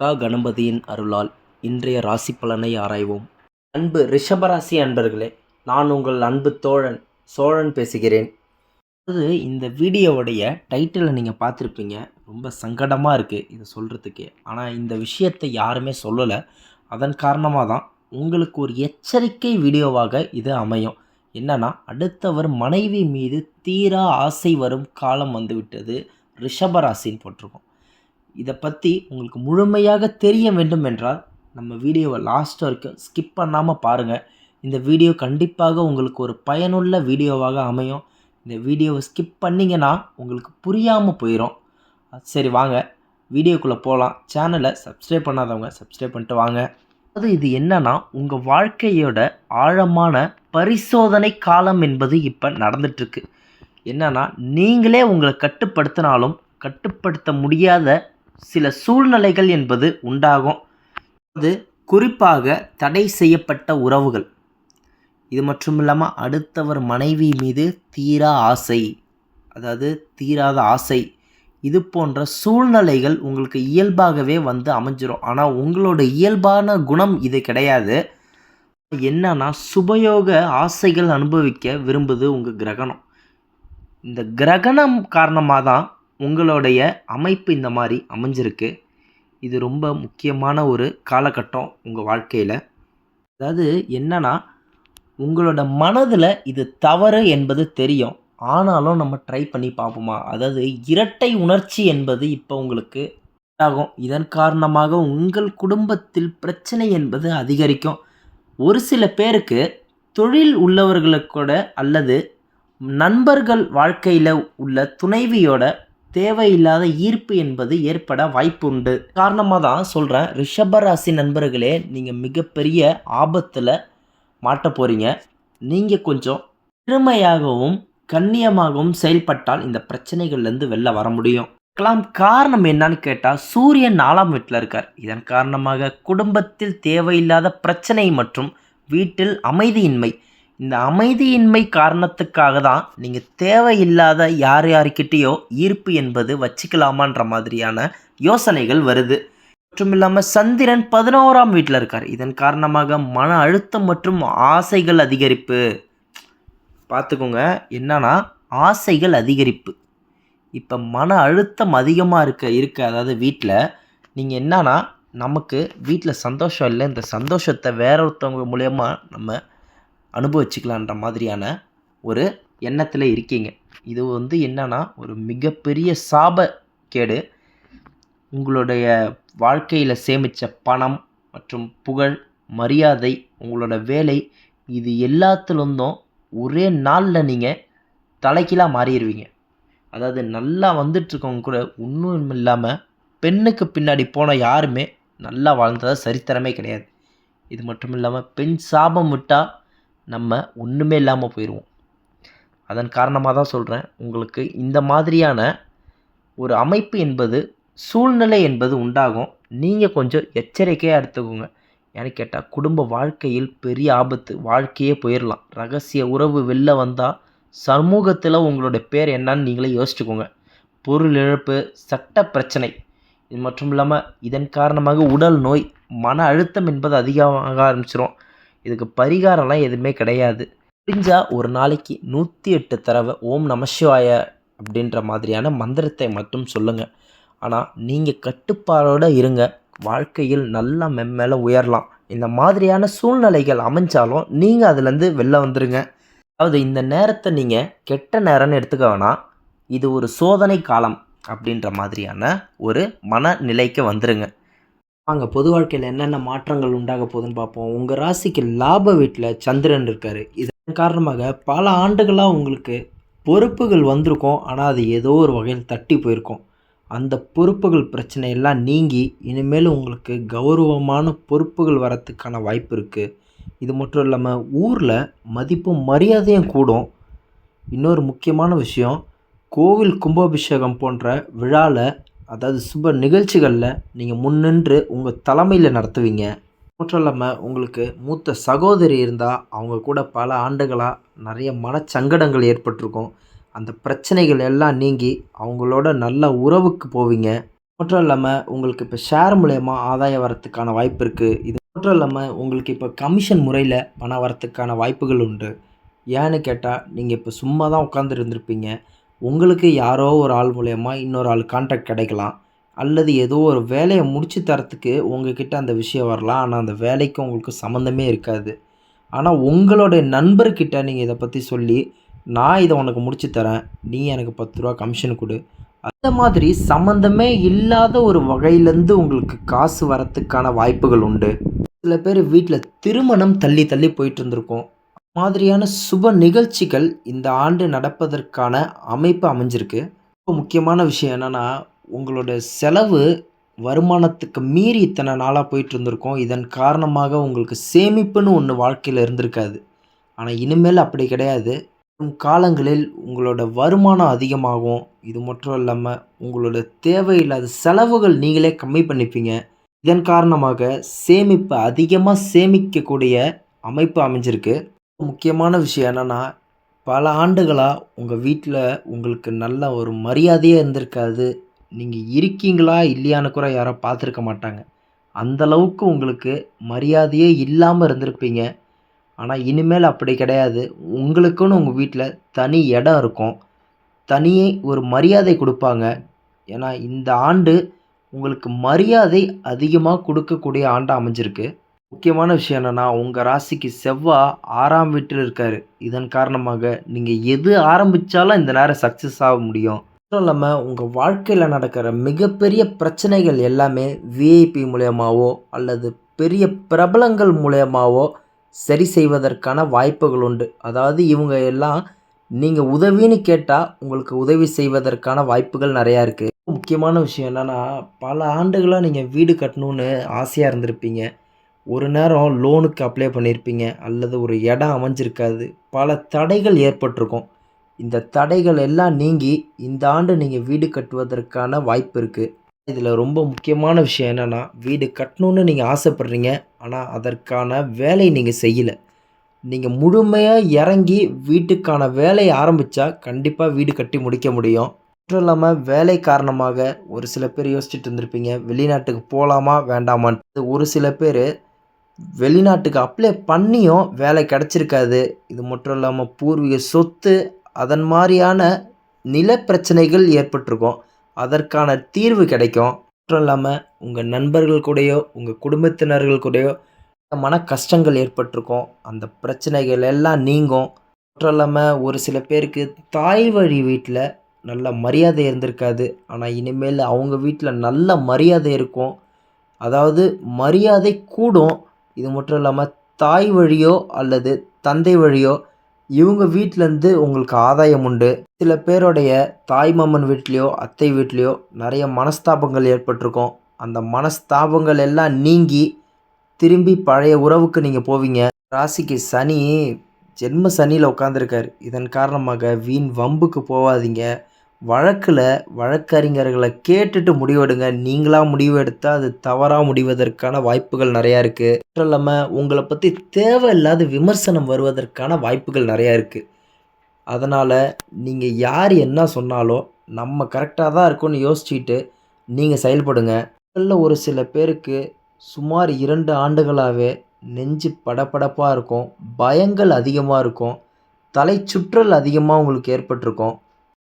கா கணபதியின் அருளால் இன்றைய ராசி பலனை ஆராய்வோம். அன்பு ரிஷபராசி அன்பர்களே நான் உங்கள் அன்பு தோழன் சோழன் பேசுகிறேன். அது இந்த வீடியோவுடைய டைட்டிலை நீங்கள் பார்த்துருப்பீங்க. ரொம்ப சங்கடமாக இருக்குது இதை சொல்கிறதுக்கு ஆனால் இந்த விஷயத்தை யாருமே சொல்லலை. அதன் காரணமாக தான் உங்களுக்கு ஒரு எச்சரிக்கை வீடியோவாக இது அமையும். என்னன்னா அடுத்தவர் மனைவி மீது தீரா ஆசை வரும் காலம் வந்துவிட்டது ரிஷபராசின்னு போட்டிருக்கோம். இதை பற்றி உங்களுக்கு முழுமையாக தெரிய வேண்டும் என்றால் நம்ம வீடியோவை லாஸ்ட் வரைக்கும் ஸ்கிப் பண்ணாமல் பாருங்கள் இந்த வீடியோ கண்டிப்பாக உங்களுக்கு ஒரு பயனுள்ள வீடியோவாக அமையும். இந்த வீடியோவை ஸ்கிப் பண்ணிங்கன்னா உங்களுக்கு புரியாமல் போயிடும் சரி வாங்க. வீடியோக்குள்ளே போகலாம் சேனலை சப்ஸ்கிரைப் பண்ணாதவங்க சப்ஸ்கிரைப் பண்ணிட்டு வாங்க. அது இது என்னன்னா உங்கள் வாழ்க்கையோட ஆழமான பரிசோதனை காலம் என்பது இப்போ நடந்துட்டுருக்கு. என்னென்னா நீங்களே உங்களை கட்டுப்படுத்தினாலும் கட்டுப்படுத்த முடியாத சில சூழ்நிலைகள் என்பது உண்டாகும். அது குறிப்பாக தடை செய்யப்பட்ட உறவுகள். இது மட்டும் இல்லாமல் அடுத்தவர் மனைவி மீது தீரா ஆசை அதாவது தீராத ஆசை இது போன்ற சூழ்நிலைகள் உங்களுக்கு இயல்பாகவே வந்து அமைஞ்சிரும். ஆனால் உங்களோட இயல்பான குணம் இது கிடையாது. என்னன்னா சுபயோக ஆசைகள் அனுபவிக்க விரும்புது உங்கள் கிரகணம். இந்த கிரகணம் காரணமாக தான் உங்களுடைய அமைப்பு இந்த மாதிரி அமைஞ்சிருக்கு. இது ரொம்ப முக்கியமான ஒரு காலகட்டம் உங்கள் வாழ்க்கையில். அதாவது என்னன்னா உங்களோட மனதில் இது தவறு என்பது தெரியும். ஆனாலும் நம்ம ட்ரை பண்ணி பார்ப்போமா? அதாவது இரட்டை உணர்ச்சி என்பது இப்போ உங்களுக்கு ஆகும் இதன் காரணமாக உங்கள் குடும்பத்தில் பிரச்சனை என்பது அதிகரிக்கும். ஒரு சில பேருக்கு தொழில் உள்ளவர்களுக்கு கூட அல்லது நண்பர்கள் வாழ்க்கையில் உள்ள துணைவியோட தேவையில்லாத ஈர்ப்பு என்பது ஏற்பட வாய்ப்பு உண்டு காரணமாக தான் சொல்கிறேன் ரிஷபராசி நண்பர்களே நீங்கள் மிகப்பெரிய ஆபத்தில் மாட்ட போகிறீங்க நீங்கள் கொஞ்சம் திறமையாகவும் கண்ணியமாகவும் செயல்பட்டால் இந்த பிரச்சனைகள்லேருந்து வெளில வர முடியும். கலாம் காரணம் என்னன்னு கேட்டால் சூரியன் நாலாம் வீட்டில் இருக்கார். இதன் காரணமாக குடும்பத்தில் தேவையில்லாத பிரச்சனை மற்றும் வீட்டில் அமைதியின்மை இந்த அமைதியின்மை காரணத்துக்காக தான் நீங்கள் தேவையில்லாத யார் யாருக்கிட்டேயோ ஈர்ப்பு என்பது வச்சுக்கலாமான்ற மாதிரியான யோசனைகள் வருது. மற்றும் இல்லாமல் சந்திரன் பதினோராம் வீட்டில் இருக்கார். இதன் காரணமாக மன அழுத்தம் மற்றும் ஆசைகள் அதிகரிப்பு. பார்த்துக்கோங்க என்னன்னா ஆசைகள் அதிகரிப்பு. இப்போ மன அழுத்தம் அதிகமாக இருக்க இருக்க அதாவது வீட்டில் நீங்கள் என்னன்னா நமக்கு வீட்டில் சந்தோஷம் இல்லை. இந்த சந்தோஷத்தை வேற ஒருத்தவங்க மூலயமா நம்ம அனுபவிச்சுக்கலான்ற மாதிரியான ஒரு எண்ணத்தில் இருக்கீங்க. இது வந்து என்னன்னா ஒரு மிகப்பெரிய சாப கேடு உங்களுடைய வாழ்க்கையில் சேமித்த பணம் மற்றும் புகழ் மரியாதை உங்களோட வேலை இது எல்லாத்துலேருந்தும் ஒரே நாளில் நீங்கள் தலைக்கீழாக மாறிடுவீங்க அதாவது நல்லா வந்துட்டுருக்கவங்க கூட ஒன்றும் இல்லாமல் பெண்ணுக்கு பின்னாடி போன யாருமே நல்லா வாழ்ந்ததாக சரித்திரமே கிடையாது. இது மட்டும் இல்லாமல் பெண் சாபம் விட்டால் நம்ம ஒன்றுமே இல்லாமல் போயிடுவோம் அதன் காரணமாக தான் சொல்கிறேன் உங்களுக்கு இந்த மாதிரியான ஒரு அமைப்பு என்பது சூழ்நிலை என்பது உண்டாகும். நீங்கள் கொஞ்சம் எச்சரிக்கையாக எடுத்துக்கோங்க. ஏன்னு கேட்டால் குடும்ப வாழ்க்கையில் பெரிய ஆபத்து வாழ்க்கையே போயிடலாம் ரகசிய உறவு வெளில வந்தால் சமூகத்தில் உங்களோட பேர் என்னன்னு நீங்களே யோசிச்சுக்கோங்க. பொருள் இழப்பு சட்ட பிரச்சனை இது மட்டும் இல்லாமல் இதன் காரணமாக உடல் நோய் மன அழுத்தம் என்பது அதிகமாக ஆரம்பிச்சிடும் இதுக்கு பரிகாரம்லாம் எதுவுமே கிடையாது. முடிஞ்சால் ஒரு நாளைக்கு நூற்றி எட்டு தடவை ஓம் நமசிவாய அப்படின்ற மாதிரியான மந்திரத்தை மட்டும் சொல்லுங்கள் ஆனால் நீங்கள் கட்டுப்பாடோடு இருங்க. வாழ்க்கையில் நல்லா மெம்மேல உயரலாம். இந்த மாதிரியான சூழ்நிலைகள் அமைஞ்சாலும் நீங்கள் அதுலேருந்து வெளில வந்துடுங்க அதாவது இந்த நேரத்தை நீங்கள் கெட்ட நேரம்னு எடுத்துக்க வேணாம் இது ஒரு சோதனை காலம் அப்படின்ற மாதிரியான ஒரு மனநிலைக்கு வந்துடுங்க வாங்க பொது வாழ்க்கையில் என்னென்ன மாற்றங்கள் உண்டாக போகுதுன்னு பார்ப்போம். உங்கள் ராசிக்கு லாப வீட்டில் சந்திரன் இருக்கார். இதன் காரணமாக பல ஆண்டுகளாக உங்களுக்கு பொறுப்புகள் வந்திருக்கும். ஆனால் அது ஏதோ ஒரு வகையில் தட்டி போயிருக்கும். அந்த பொறுப்புகள் பிரச்சனையெல்லாம் நீங்கி இனிமேல் உங்களுக்கு கௌரவமான பொறுப்புகள் வரத்துக்கான வாய்ப்பு இருக்குது இது மட்டும் இல்லாமல் ஊரில் மதிப்பும் மரியாதையும் கூடும். இன்னொரு முக்கியமான விஷயம் கோவில் கும்பாபிஷேகம் போன்ற விழாவில் அதாவது சுப நிகழ்ச்சிகளில் நீங்கள் முன்னின்று உங்கள் தலைமையில் நடத்துவீங்க. மட்டும் இல்லாமல் உங்களுக்கு மூத்த சகோதரி இருந்தால் அவங்க கூட பல ஆண்டுகளாக நிறைய மனச்சங்கடங்கள் ஏற்பட்டிருக்கும். அந்த பிரச்சனைகள் எல்லாம் நீங்கி அவங்களோட நல்ல உறவுக்கு போவீங்க. மட்டும் இல்லாமல் உங்களுக்கு இப்போ ஷேர் மூலயமா ஆதாயம் வரத்துக்கான வாய்ப்பு இருக்குது இது மட்டும் இல்லாமல் உங்களுக்கு இப்போ கமிஷன் முறையில் பணம் வரத்துக்கான வாய்ப்புகள் உண்டு. ஏன்னு கேட்டால் நீங்கள் இப்போ சும்மா தான் உட்காந்துருந்துருப்பீங்க உங்களுக்கு யாரோ ஒரு ஆள் மூலயமா இன்னொரு ஆள் கான்டாக்ட் கிடைக்கலாம். அல்லது ஏதோ ஒரு வேலையை முடித்து தரத்துக்கு உங்ககிட்ட அந்த விஷயம் வரலாம். ஆனால் அந்த வேலைக்கு உங்களுக்கு சம்மந்தமே இருக்காது. ஆனால் உங்களுடைய நண்பர்கிட்ட நீங்கள் இதை பற்றி சொல்லி நான் இதை உனக்கு முடிச்சு தரேன். நீ எனக்கு பத்து ரூபா கமிஷன் கொடு. அந்த மாதிரி சம்மந்தமே இல்லாத ஒரு வகையிலேருந்து உங்களுக்கு காசு வரத்துக்கான வாய்ப்புகள் உண்டு. சில பேர் வீட்டில் திருமணம் தள்ளி தள்ளி போயிட்டு இருந்திருக்கோம். மாதிரியான சுப நிகழ்ச்சிகள் இந்த ஆண்டு நடப்பதற்கான அமைப்பு அமைஞ்சிருக்கு. ரொம்ப முக்கியமான விஷயம் என்னென்னா உங்களோட செலவு வருமானத்துக்கு மீறி இத்தனை நாளாக போயிட்டு இருந்திருக்கோம் இதன் காரணமாக உங்களுக்கு சேமிப்புன்னு ஒன்று வாழ்க்கையில் இருந்திருக்காது. ஆனால் இனிமேல் அப்படி கிடையாது. காலங்களில் உங்களோட வருமானம் அதிகமாகும். இது மட்டும் இல்லாமல் உங்களோட தேவையில்லாத செலவுகள் நீங்களே கம்மி பண்ணிப்பீங்க. இதன் காரணமாக சேமிப்பு அதிகமாக சேமிக்கக்கூடிய அமைப்பு அமைஞ்சிருக்கு. முக்கியமான விஷயம் என்னென்னா பல ஆண்டுகளாக உங்கள் வீட்டில் உங்களுக்கு நல்ல ஒரு மரியாதையே இருந்திருக்காது. நீங்கள் இருக்கீங்களா இல்லையான்னு கூட யாரும் பார்த்துருக்க மாட்டாங்க. அந்தளவுக்கு உங்களுக்கு மரியாதையே இல்லாமல் இருந்திருப்பீங்க. ஆனால் இனிமேல் அப்படி கிடையாது. உங்களுக்குன்னு உங்கள் வீட்டில் தனி இடம் இருக்கும். தனியே ஒரு மரியாதை கொடுப்பாங்க. ஏன்னா இந்த ஆண்டு உங்களுக்கு மரியாதை அதிகமாக கொடுக்கக்கூடிய ஆண்டாக அமைஞ்சிருக்கு. முக்கியமான விஷயம் என்னென்னா உங்கள் ராசிக்கு செவ்வாய் ஆறாம் வீட்டில் இருக்கார். இதன் காரணமாக நீங்கள் எது ஆரம்பித்தாலும் இந்த நேரம் சக்ஸஸ் ஆக முடியும். மட்டும் இல்லாமல் உங்கள் வாழ்க்கையில் நடக்கிற மிகப்பெரிய பிரச்சனைகள் எல்லாமே விஐபி மூலயமாவோ அல்லது பெரிய பிரபலங்கள் மூலயமாவோ சரி செய்வதற்கான வாய்ப்புகள் உண்டு. அதாவது இவங்க எல்லாம் நீங்கள் உதவின்னு கேட்டால் உங்களுக்கு உதவி செய்வதற்கான வாய்ப்புகள் நிறையா இருக்குது முக்கியமான விஷயம் என்னென்னா பல ஆண்டுகளாக நீங்கள் வீடு கட்டணுன்னு ஆசையாக இருந்திருப்பீங்க. ஒரு நேரம் லோனுக்கு அப்ளை பண்ணியிருப்பீங்க அல்லது ஒரு இடம் அமைஞ்சிருக்காது. பல தடைகள் ஏற்பட்டிருக்கும். இந்த தடைகள் எல்லாம் நீங்கி இந்த ஆண்டு நீங்கள் வீடு கட்டுவதற்கான வாய்ப்பு இருக்குது இதில் ரொம்ப முக்கியமான விஷயம் என்னென்னா வீடு கட்டணுன்னு நீங்கள் ஆசைப்பட்றீங்க ஆனால் அதற்கான வேலை நீங்கள் செய்யலை. நீங்கள் முழுமையாக இறங்கி வீட்டுக்கான வேலையை ஆரம்பித்தா கண்டிப்பாக வீடு கட்டி முடிக்க முடியும். மட்டும் இல்லாமல் வேலை காரணமாக ஒரு சில பேர் யோசிச்சுட்டு இருந்திருப்பீங்க வெளிநாட்டுக்கு போகலாமா வேண்டாமான்ட்டு. ஒரு சில பேர் வெளிநாட்டுக்கு அப்ளை பண்ணியும் வேலை கிடச்சிருக்காது. இது மட்டும் இல்லாமல் பூர்வீக சொத்து அதன் மாதிரியான நில பிரச்சனைகள் ஏற்பட்டிருக்கும். அதற்கான தீர்வு கிடைக்கும். மட்டும் இல்லாமல் உங்கள் நண்பர்கள் கூடயோ உங்கள் குடும்பத்தினர்கள் கூடயோ மன கஷ்டங்கள் ஏற்பட்டிருக்கும். அந்த பிரச்சனைகள் எல்லாம் நீங்கும். மட்டும் இல்லாமல் ஒரு சில பேருக்கு தாய் வழி வீட்டில் நல்ல மரியாதை இருந்திருக்காது. ஆனால் இனிமேல் அவங்க வீட்டில் நல்ல மரியாதை இருக்கும். அதாவது மரியாதை கூடும். இது மட்டும் இல்லாமல் தாய் வழியோ அல்லது தந்தை வழியோ இவங்க வீட்டிலேருந்து உங்களுக்கு ஆதாயம் உண்டு. சில பேருடைய தாய் மாமன் வீட்லேயோ அத்தை வீட்லேயோ நிறைய மனஸ்தாபங்கள் ஏற்பட்டிருக்கும். அந்த மனஸ்தாபங்கள் எல்லாம் நீங்கி திரும்பி பழைய உறவுக்கு நீங்கள் போவீங்க. ராசிக்கு சனி ஜென்ம சனியில் உட்காந்துருக்காரு இதன் காரணமாக வீண் வம்புக்கு போகாதீங்க வழக்கில் வழக்கறிஞர்களை கேட்டுட்டு முடிவெடுங்க. நீங்களாக முடிவு எடுத்தால் அது தவறாக முடிவதற்கான வாய்ப்புகள் நிறையா இருக்குது மட்டும் இல்லாமல் உங்களை பற்றி தேவையில்லாத விமர்சனம் வருவதற்கான வாய்ப்புகள் நிறையா இருக்குது அதனால் நீங்கள் யார் என்ன சொன்னாலும் நம்ம கரெக்டாக தான் இருக்கும்னு யோசிச்சுட்டு நீங்கள் செயல்படுங்க. முதல்ல ஒரு சில பேருக்கு சுமார் இரண்டு ஆண்டுகளாகவே நெஞ்சு படபடப்பாக இருக்கும். பயங்கள் அதிகமாக இருக்கும். தலை சுற்றல் அதிகமாக உங்களுக்கு ஏற்பட்டிருக்கும்.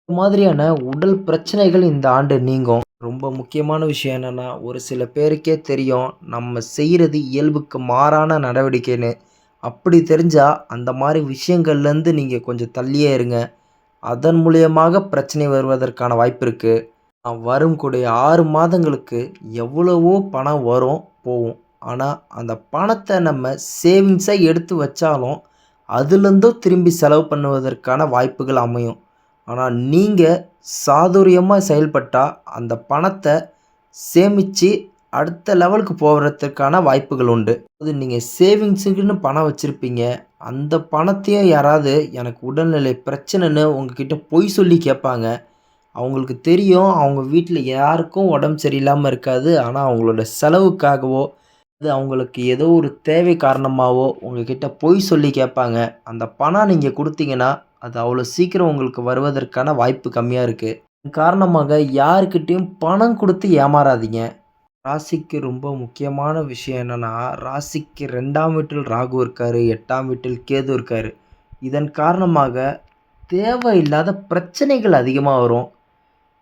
மாதிரியான உடல் பிரச்சனைகள் இந்த ஆண்டு நீங்கும். ரொம்ப முக்கியமான விஷயம் என்னென்னா ஒரு சில பேருக்கே தெரியும் நம்ம செய்கிறது இயல்புக்கு மாறான நடவடிக்கைன்னு. அப்படி தெரிஞ்சால் அந்த மாதிரி விஷயங்கள்லேருந்து நீங்கள் கொஞ்சம் தள்ளியே இருங்க. அதன் மூலியமாக பிரச்சனை வருவதற்கான வாய்ப்பு இருக்குது வரும் கூடிய ஆறு மாதங்களுக்கு எவ்வளவோ பணம் வரும் போகும். ஆனால் அந்த பணத்தை நம்ம சேவிங்ஸாக எடுத்து வச்சாலும் அதுலேருந்தும் திரும்பி செலவு பண்ணுவதற்கான வாய்ப்புகள் அமையும். ஆனால் நீங்கள் சாதுரியமாக செயல்பட்டால் அந்த பணத்தை சேமித்து அடுத்த லெவலுக்கு போகிறதுக்கான வாய்ப்புகள் உண்டு. அது நீங்கள் சேவிங்ஸுக்குன்னு பணம் வச்சுருப்பீங்க. அந்த பணத்தையும் யாராவது எனக்கு உடல்நிலை பிரச்சனைன்னு உங்ககிட்ட பொய் சொல்லி கேட்பாங்க. அவங்களுக்கு தெரியும். அவங்க வீட்டில் யாருக்கும் உடம்பு சரியில்லாமல் இருக்காது. ஆனால் அவங்களோட செலவுக்காகவோ அது அவங்களுக்கு ஏதோ ஒரு தேவை காரணமாகவோ உங்ககிட்ட பொய் சொல்லி கேட்பாங்க. அந்த பணம் நீங்கள் கொடுத்தீங்கன்னா அது அவ்வளோ சீக்கிரம் உங்களுக்கு வருவதற்கான வாய்ப்பு கம்மியாக இருக்குது காரணமாக யாருக்கிட்டேயும் பணம் கொடுத்து ஏமாறாதீங்க. ராசிக்கு ரொம்ப முக்கியமான விஷயம் என்னென்னா ராசிக்கு ரெண்டாம் வீட்டில் ராகு இருக்கார் எட்டாம் வீட்டில் கேது இருக்கார். இதன் காரணமாக தேவையில்லாத பிரச்சனைகள் அதிகமாக வரும்.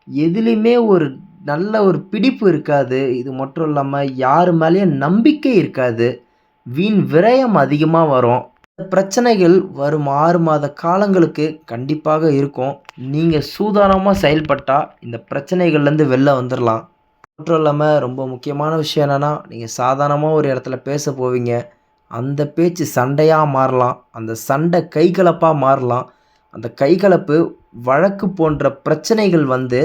எதுலேயுமே ஒரு நல்ல ஒரு பிடிப்பு இருக்காது. இது மட்டும் இல்லாமல் யார் மேலேயும் நம்பிக்கை இருக்காது. வீண் விரயம் அதிகமாக வரும். பிரச்சனைகள் வரும் ஆறு மாத காலங்களுக்கு கண்டிப்பாக இருக்கும். நீங்கள் சூதானமாக செயல்பட்டால் இந்த பிரச்சனைகள்லேருந்து வெளில வந்துடலாம் மட்டும் இல்லாமல் ரொம்ப முக்கியமான விஷயம் என்னென்னா நீங்கள் சாதாரணமாக ஒரு இடத்துல பேச போவீங்க. அந்த பேச்சு சண்டையாக மாறலாம். அந்த சண்டை கைகலப்பாக மாறலாம். அந்த கைகலப்பு வழக்கு போன்ற பிரச்சனைகள் வந்து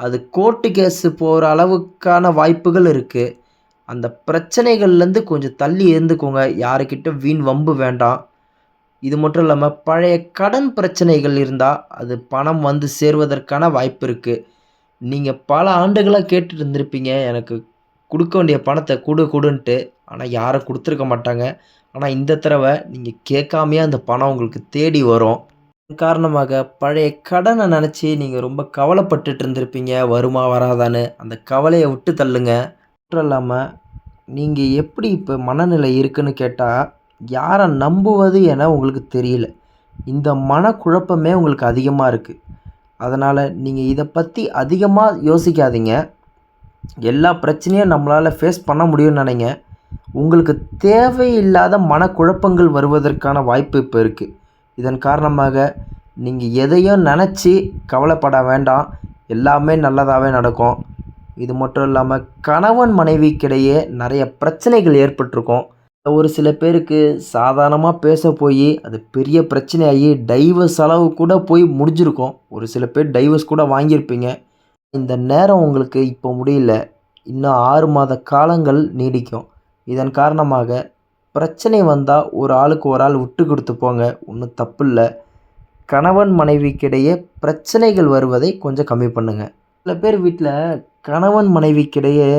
அது கோர்ட்டு கேஸு போகிற அளவுக்கான வாய்ப்புகள் இருக்குது அந்த பிரச்சனைகள்லேருந்து கொஞ்சம் தள்ளி இருந்துக்கோங்க. யாருக்கிட்ட வீண் வம்பு வேண்டாம். இது மட்டும் இல்லாமல் பழைய கடன் பிரச்சனைகள் இருந்தால் அது பணம் வந்து சேர்வதற்கான வாய்ப்பு இருக்குது நீங்கள் பல ஆண்டுகளாக கேட்டுட்டு இருந்திருப்பீங்க. எனக்கு கொடுக்க வேண்டிய பணத்தை கொடு கொடுன்ட்டு. ஆனால் யாரும் கொடுத்துருக்க மாட்டாங்க. ஆனால் இந்த தடவை நீங்கள் கேட்காமையே அந்த பணம் உங்களுக்கு தேடி வரும். காரணமாக பழைய கடனை நினச்சி நீங்கள் ரொம்ப கவலைப்பட்டுட்டு இருந்திருப்பீங்க. வருமா வராதான்னு. அந்த கவலையை விட்டு தள்ளுங்க. மட்டும் இல்லாமல் நீங்கள் எப்படி இப்போ மனநிலை இருக்குன்னு கேட்டால் யாரை நம்புவது என உங்களுக்கு தெரியல. இந்த மனக்குழப்பமே உங்களுக்கு அதிகமாக இருக்குது அதனால் நீங்கள் இதை பற்றி அதிகமாக யோசிக்காதீங்க. எல்லா பிரச்சனையும் நம்மளால் ஃபேஸ் பண்ண முடியும்னு நினைங்க. உங்களுக்கு தேவையில்லாத மனக்குழப்பங்கள் வருவதற்கான வாய்ப்பு இப்போ இருக்குது இதன் காரணமாக நீங்கள் எதையும் நினச்சி கவலைப்பட வேண்டாம். எல்லாமே நல்லதாகவே நடக்கும். இது மட்டும் இல்லாமல் கணவன் மனைவிக்கிடையே நிறைய பிரச்சனைகள் ஏற்பட்டிருக்கும். ஒரு சில பேருக்கு சாதாரணமாக பேச போய் அது பெரிய பிரச்சனையாகி டைவர்ஸ் அளவு கூட போய் முடிஞ்சிருக்கும். ஒரு சில பேர் டைவர்ஸ் கூட வாங்கியிருப்பீங்க. இந்த நேரம் உங்களுக்கு இப்போ முடியல. இன்னும் ஆறு மாத காலங்கள் நீடிக்கும். இதன் காரணமாக பிரச்சனை வந்தால் ஒரு ஆளுக்கு ஒரு ஆள் விட்டு கொடுத்து போங்க. ஒன்றும் தப்பு இல்லை கணவன் மனைவிக்கிடையே பிரச்சனைகள் வருவதை கொஞ்சம் கம்மி பண்ணுங்கள் சில பேர் வீட்டில் கணவன் மனைவிக்கிடையே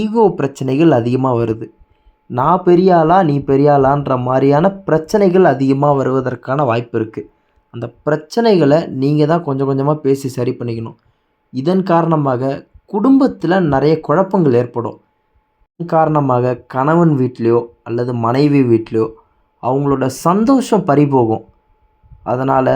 ஈகோ பிரச்சனைகள் அதிகமாக வருது. நான் பெரியாளா நீ பெரியாளான்ற மாதிரியான பிரச்சனைகள் அதிகமாக வருவதற்கான வாய்ப்பு இருக்குது அந்த பிரச்சனைகளை நீங்கள் தான் கொஞ்சம் கொஞ்சமாக பேசி சரி பண்ணிக்கணும். இதன் காரணமாக குடும்பத்தில் நிறைய குழப்பங்கள் ஏற்படும். இதன் காரணமாக கணவன் வீட்லேயோ அல்லது மனைவி வீட்லேயோ அவங்களோட சந்தோஷம் பறிபோகும். அதனால்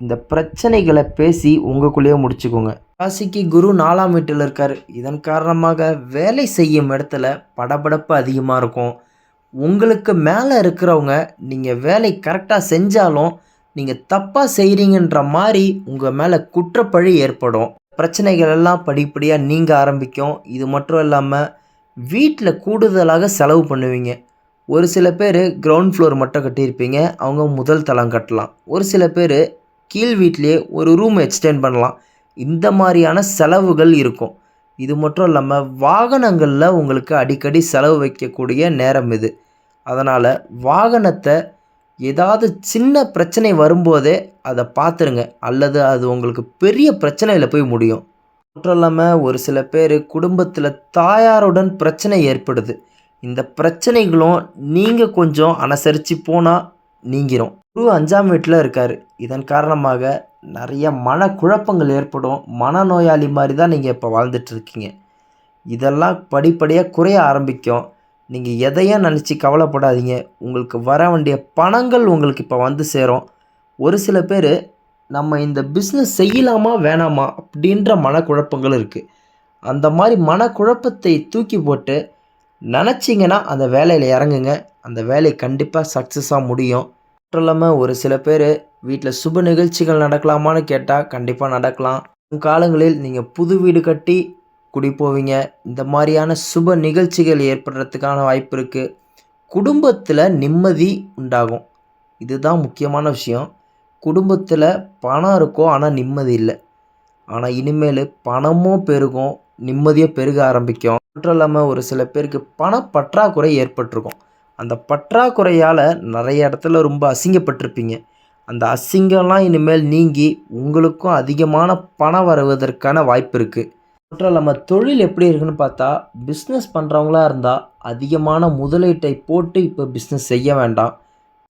இந்த பிரச்சனைகளை பேசி உங்களுக்குள்ளேயே முடிச்சுக்கோங்க. ராசிக்கு குரு நாலாம் வீட்டில் இருக்கார். இதன் காரணமாக வேலை செய்யும் இடத்துல படபடப்பு அதிகமாக இருக்கும். உங்களுக்கு மேலே இருக்கிறவங்க நீங்கள் வேலை கரெக்டாக செஞ்சாலும் நீங்கள் தப்பாக செய்கிறீங்கன்ற மாதிரி உங்கள் மேலே குற்றப்பழி ஏற்படும். பிரச்சனைகள் எல்லாம் படிப்படியாக நீங்க ஆரம்பிக்கும். இது மட்டும் இல்லாமல் வீட்டில் கூடுதலாக செலவு பண்ணுவீங்க. ஒரு சில பேர் கிரவுண்ட் ஃப்ளோர் மட்டும் கட்டியிருப்பீங்க. அவங்க முதல் தளம் கட்டலாம். ஒரு சில பேர் கீழ் வீட்லேயே ஒரு ரூம் எக்ஸ்டெண்ட் பண்ணலாம். இந்த மாதிரியான செலவுகள் இருக்கும். இது மட்டும் இல்லாமல் வாகனங்களில் உங்களுக்கு அடிக்கடி செலவு வைக்கக்கூடிய நேரம் இது. அதனால் வாகனத்தை ஏதாவது சின்ன பிரச்சனை வரும்போதே அதை பார்த்துருங்க. அல்லது அது உங்களுக்கு பெரிய பிரச்சனையில் போய் முடியும். மட்டும் இல்லாமல் ஒரு சில பேர் குடும்பத்தில் தாயாருடன் பிரச்சனை ஏற்படுது. இந்த பிரச்சனைகளும் நீங்கள் கொஞ்சம் அனுசரித்து போனால் நீங்கிரும். குரு அஞ்சாம் வீட்டில் இருக்கார். இதன் காரணமாக நிறைய மனக்குழப்பங்கள் ஏற்படும். மனநோயாளி மாதிரி தான் நீங்கள் இப்போ வாழ்ந்துட்டுருக்கீங்க. இதெல்லாம் படிப்படியாக குறைய ஆரம்பிக்கும். நீங்கள் எதையும் நினச்சி கவலைப்படாதீங்க. உங்களுக்கு வர வேண்டிய பணங்கள் உங்களுக்கு இப்போ வந்து சேரும். ஒரு சில பேர் நம்ம இந்த பிஸ்னஸ் செய்யலாமா வேணாமா? அப்படின்ற மனக்குழப்பங்கள் இருக்குது அந்த மாதிரி மனக்குழப்பத்தை தூக்கி போட்டு நினச்சிங்கன்னா அந்த வேலையில் இறங்குங்க. அந்த வேலை கண்டிப்பாக சக்ஸஸாக முடியும். மட்டும் இல்லாமல் ஒரு சில பேர் வீட்டில் சுப நிகழ்ச்சிகள் நடக்கலாமான்னு கேட்டால் கண்டிப்பாக நடக்கலாம். காலங்களில் நீங்கள் புது வீடு கட்டி குடி போவீங்க. இந்த மாதிரியான சுப நிகழ்ச்சிகள் ஏற்படுறதுக்கான வாய்ப்பு இருக்குது குடும்பத்தில் நிம்மதி உண்டாகும். இதுதான் முக்கியமான விஷயம். குடும்பத்தில் பணம் இருக்கும் ஆனால் நிம்மதி இல்லை. ஆனால் இனிமேல் பணமும் பெருகும். நிம்மதியாக பெருக ஆரம்பிக்கும். மட்டும் இல்லாமல் ஒரு சில பேருக்கு பணப்பற்றாக்குறை ஏற்பட்டிருக்கும். அந்த பற்றாக்குறையால் நிறைய இடத்துல ரொம்ப அசிங்கப்பட்டிருப்பீங்க. அந்த அசிங்கம்லாம் இனிமேல் நீங்கி உங்களுக்கும் அதிகமான பணம் வருவதற்கான வாய்ப்பு இருக்குது மற்றும் நம்ம தொழில் எப்படி இருக்குன்னு பார்த்தா பிஸ்னஸ் பண்ணுறவங்களா இருந்தால் அதிகமான முதலீட்டை போட்டு இப்போ பிஸ்னஸ் செய்ய வேண்டாம்.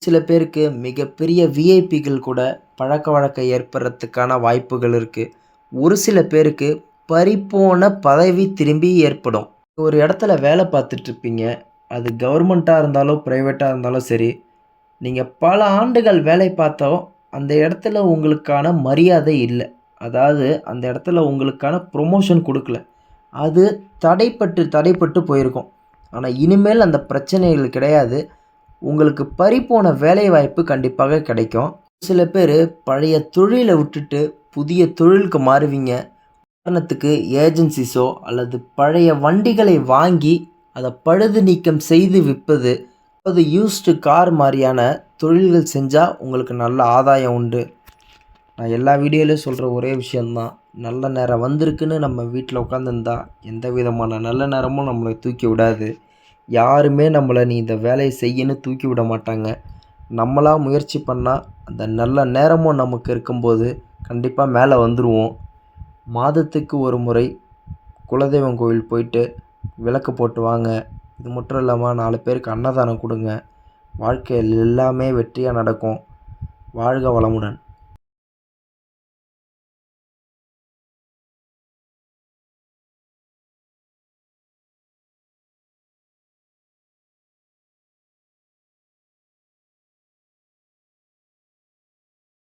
சில பேருக்கு மிகப்பெரிய விஐபிகள் கூட பழக்க வழக்கம் ஏற்படுறதுக்கான வாய்ப்புகள் இருக்குது ஒரு சில பேருக்கு பறிப்போன பதவி திரும்பி ஏற்படும். ஒரு இடத்துல வேலை பார்த்துட்ருப்பீங்க. அது கவர்மெண்ட்டாக இருந்தாலும் ப்ரைவேட்டாக இருந்தாலும் சரி நீங்கள் பல ஆண்டுகள் வேலை பார்த்தோம் அந்த இடத்துல உங்களுக்கான மரியாதை இல்லை. அதாவது அந்த இடத்துல உங்களுக்கான ப்ரொமோஷன் கொடுக்கல. அது தடைப்பட்டு தடைப்பட்டு போயிருக்கும். ஆனால் இனிமேல் அந்த பிரச்சனைகள் கிடையாது. உங்களுக்கு பறிப்போன வேலைவாய்ப்பு கண்டிப்பாக கிடைக்கும். சில பேர் பழைய தொழிலை விட்டுட்டு புதிய தொழிலுக்கு மாறுவீங்க. பட்டணத்துக்கு ஏஜென்சிஸோ அல்லது பழைய வண்டிகளை வாங்கி அதை பழுது நீக்கம் செய்து விற்பது அது யூஸ்டு கார் மாதிரியான தொழில்கள் செஞ்சால் உங்களுக்கு நல்ல ஆதாயம் உண்டு. நான் எல்லா வீடியோலையும் சொல்கிற ஒரே விஷயந்தான் நல்ல நேரம் வந்திருக்குன்னு நம்ம வீட்டில் உட்காந்துருந்தா எந்த விதமான நல்ல நேரமும் நம்மளை தூக்கி விடாது. யாருமே நம்மளை நீ இந்த வேலையை செய்யன்னு தூக்கி விட மாட்டாங்க. நம்மளாக முயற்சி பண்ணால் அந்த நல்ல நேரமும் நமக்கு இருக்கும்போது கண்டிப்பாக மேலே வந்துடுவோம் மாதத்துக்கு ஒரு முறை குலதெய்வம் கோவில் போயிட்டு விளக்கு போட்டு வாங்க. இது மட்டும் இல்லாமல் நாலு பேருக்கு அன்னதானம் கொடுங்க. வாழ்க்கையில் எல்லாமே வெற்றியாக நடக்கும். வாழ்க வளமுடன்.